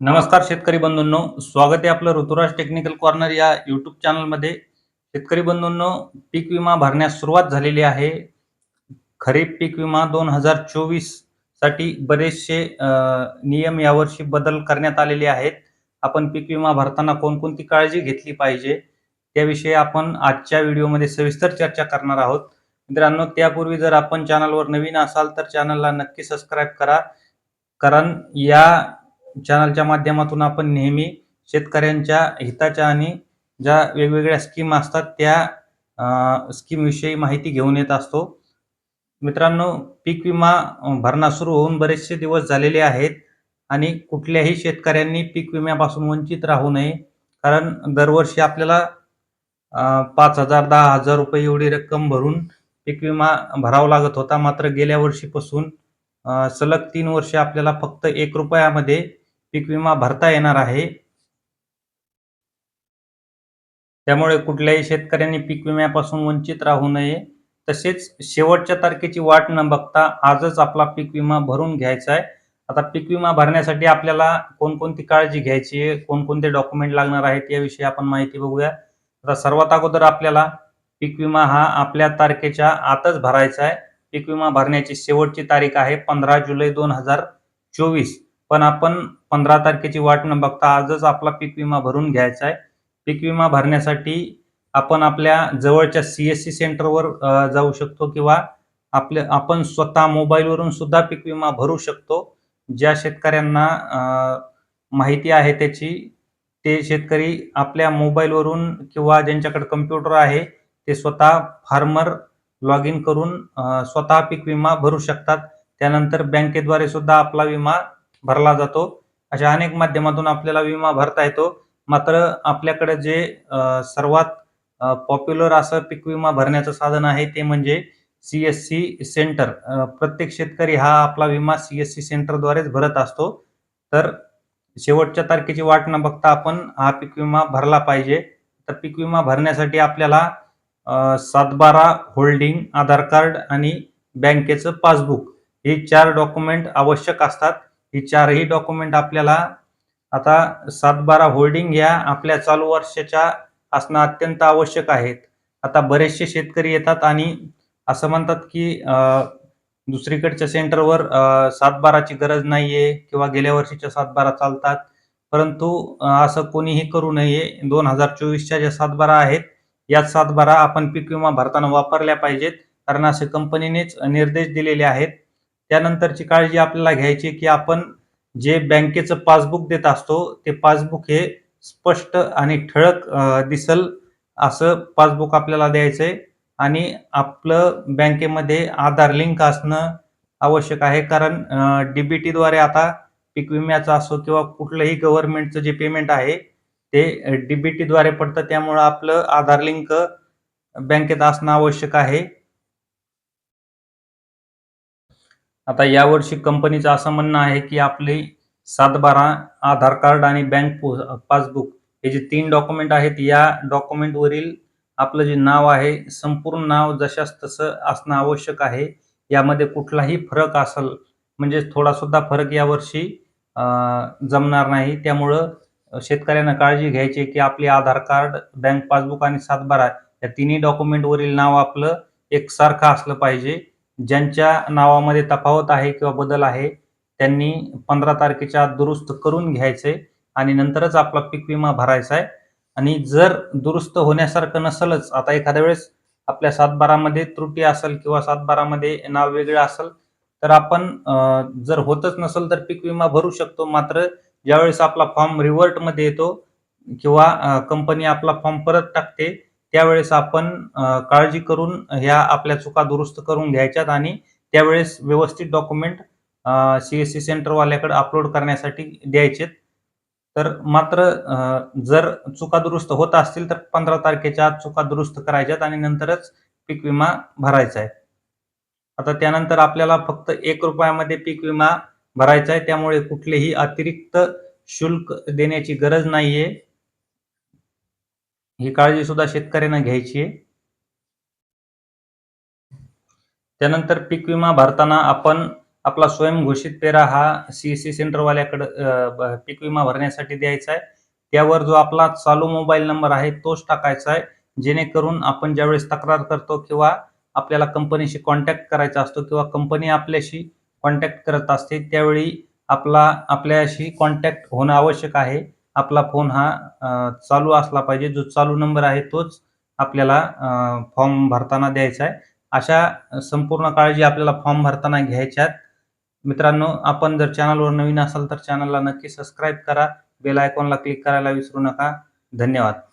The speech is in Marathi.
नमस्कार शेतकरी बंधूंनो स्वागत आहे आपलं ऋतुराज टेक्निकल कॉर्नर या युट्यूब चॅनलमध्ये. शेतकरी बंधूंनो पीक विमा भरण्यास सुरुवात झालेली आहे. खरीप पीक विमा दोन हजार चोवीससाठी बरेचसे नियम यावर्षी बदल करण्यात आलेले आहेत. आपण पीक विमा भरताना कोणकोणती काळजी घेतली पाहिजे त्याविषयी आपण आजच्या व्हिडिओमध्ये सविस्तर चर्चा करणार आहोत. मित्रांनो त्यापूर्वी जर आपण चॅनलवर नवीन असाल तर चॅनलला नक्की सबस्क्राईब करा. कारण या चॅनलच्या माध्यमातून आपण नेहमी शेतकऱ्यांच्या हिताच्या आणि ज्या वेगवेगळ्या स्कीम असतात त्या स्कीमविषयी माहिती घेऊन येत असतो. मित्रांनो पीक विमा भरणा सुरू होऊन बरेचसे दिवस झालेले आहेत आणि कुठल्याही शेतकऱ्यांनी पीक विम्यापासून वंचित राहू नये. कारण दरवर्षी आपल्याला पाच हजार दहा हजार रुपये एवढी रक्कम भरून पीक विमा भरावा लागत होता. मात्र गेल्या वर्षीपासून सलग तीन वर्ष आपल्याला फक्त एक रुपयामध्ये पीक विमा भरता येणार आहे. त्यामुळे कुठल्याही शेतकऱ्यांनी पीक विम्यापासून वंचित राहू नये. तसेच शेवटच्या तारखेची वाट न बघता आजच आपला पीक विमा भरून घ्यायचा आहे. आता पीक विमा भरण्यासाठी आपल्याला कोणकोणती काळजी घ्यायची आहे? कोणकोणते डॉक्युमेंट लागणार आहेत? याविषयी आपण माहिती बघूया. आता सर्वात अगोदर आपल्याला पीक विमा हा आपल्या तारखेच्या आतच भरायचा आहे. पीक विमा भरण्याची शेवटची तारीख आहे पंधरा जुलै दोन हजार चोवीस. पण आपण पंधरा तारखेची वाट न बघता आजच आपला पीक विमा भरून घ्यायचा आहे. पीक विमा भरण्यासाठी आपण आपल्या जवळच्या सी एस सी सेंटरवर जाऊ शकतो किंवा आपले आपण स्वतः मोबाईलवरून सुद्धा पीक विमा भरू शकतो. ज्या शेतकऱ्यांना माहिती आहे त्याची ते शेतकरी आपल्या मोबाईलवरून किंवा ज्यांच्याकडे कम्प्युटर आहे ते स्वतः फार्मर लॉग इन करून स्वतः पीक विमा भरू शकतात. त्यानंतर बँकेद्वारे सुद्धा आपला विमा भरला जातो. अशा अनेक माध्यमातून आपल्याला विमा भरता येतो. मात्र आपल्याकडे जे सर्वात पॉप्युलर असं पीक विमा भरण्याचं साधन आहे ते म्हणजे सी एस सी सेंटर प्रत्येक शेतकरी हा आपला विमा सी एस सी सेंटरद्वारेच भरत असतो. तर शेवटच्या तारखेची वाट न बघता आपण हा पीक विमा भरला पाहिजे. तर पीक विमा भरण्यासाठी आपल्याला सातबारा होल्डिंग आधार कार्ड आणि बँकेचं पासबुक हे चार डॉक्युमेंट आवश्यक असतात. ही चारही डॉक्युमेंट आपल्याला आता सातबारा होल्डिंग या आपल्या चालू वर्षाच्या असणं अत्यंत आवश्यक आहेत. आता बरेचसे शेतकरी येतात आणि असं म्हणतात की दुसरीकडच्या सेंटरवर सातबाराची गरज नाहीये किंवा गेल्या वर्षीच्या सातबारा चालतात. परंतु असं कोणीही करू नये. दोन हजार चोवीसच्या ज्या सातबारा आहेत याच सातबारा आपण पीक विमा भरताना वापरल्या पाहिजेत. कारण असे कंपनीनेच निर्देश दिलेले आहेत. त्यानंतरची काळजी आपल्याला घ्यायची की आपण जे बँकेचं पासबुक देत असतो ते पासबुक हे स्पष्ट आणि ठळक दिसल असं पासबुक आपल्याला द्यायचं आहे. आणि आपलं बँकेमध्ये आधार लिंक असणं आवश्यक आहे. कारण डीबीटीद्वारे आता पीक विम्याचा असो किंवा कुठलंही गव्हर्नमेंटचं जे पेमेंट आहे ते डीबीटीद्वारे पडतं. त्यामुळं आपलं आधार लिंक बँकेत असणं आवश्यक आहे. आता यावर्षी कंपनीचं असं म्हणणं आहे की आपली सातबारा आधार कार्ड आणि बँक पासबुक हे जे तीन डॉक्युमेंट आहेत या डॉक्युमेंटवरील आपलं जे नाव आहे संपूर्ण नाव जशास तसं असणं आवश्यक आहे. यामध्ये कुठलाही फरक असेल म्हणजे थोडासुद्धा फरक यावर्षी जमणार नाही. त्यामुळं शेतकऱ्यांना काळजी घ्यायची की आपले आधार कार्ड बँक पासबुक आणि सातबारा या तिन्ही डॉक्युमेंटवरील नाव आपलं एकसारखं असलं पाहिजे. ज्यांच्या नावामध्ये तफावत आहे किंवा बदल आहे त्यांनी पंधरा तारखेच्या आत दुरुस्त करून घ्यायचे आणि नंतरच आपला पीक विमा भरायचा आहे. आणि जर दुरुस्त होण्यासारखं नसलच आता एखाद्या वेळेस आपल्या सातबारामध्ये त्रुटी असेल किंवा सातबारामध्ये नाव वेगळं असेल तर आपण जर होतच नसेल तर पीक विमा भरू शकतो. मात्र ज्यावेळेस आपला फॉर्म रिव्हर्टमध्ये येतो किंवा कंपनी आपला फॉर्म परत टाकते त्यावेळेस आपण काळजी करून ह्या आपल्या चुका दुरुस्त करून घ्यायच्यात आणि त्यावेळेस व्यवस्थित डॉक्युमेंट सी एस सी सेंटरवाल्याकडे अपलोड करण्यासाठी द्यायचेत. तर मात्र जर चुका दुरुस्त होत असतील तर पंधरा तारखेच्या आत चुका दुरुस्त करायच्यात आणि नंतरच पीक विमा भरायचा आहे. आता त्यानंतर आपल्याला फक्त एक रुपयामध्ये पीक विमा भरायचा आहे. त्यामुळे कुठलेही अतिरिक्त शुल्क देण्याची गरज नाहीये. ही काळजी सुद्धा शेतकऱ्यांना घ्यायची आहे. त्यानंतर पीक विमा भरताना आपण आपला स्वयंघोषित पेरा हा सीएससी सेंटरवाल्याकडे पीक विमा भरण्यासाठी द्यायचा आहे. त्यावर जो आपला चालू मोबाईल नंबर आहे तोच टाकायचा आहे. जेणेकरून आपण ज्यावेळेस तक्रार करतो किंवा आपल्याला कंपनीशी कॉन्टॅक्ट करायचा असतो किंवा कंपनी आपल्याशी कॉन्टॅक्ट करत असते त्यावेळी आपला आपल्याशी कॉन्टॅक्ट होणं आवश्यक आहे. आपला फोन हा चालू असला पाहिजे. जो चालू नंबर आहे तोच आपल्याला फॉर्म भरताना द्यायचा आहे. अशा संपूर्ण काळजी आपल्याला फॉर्म भरताना घ्यायच्यात. मित्रांनो आपण जर चॅनलवर नवीन असाल तर चॅनलला नक्की सबस्क्राईब करा. बेल आयकॉनला क्लिक करायला विसरू नका. धन्यवाद.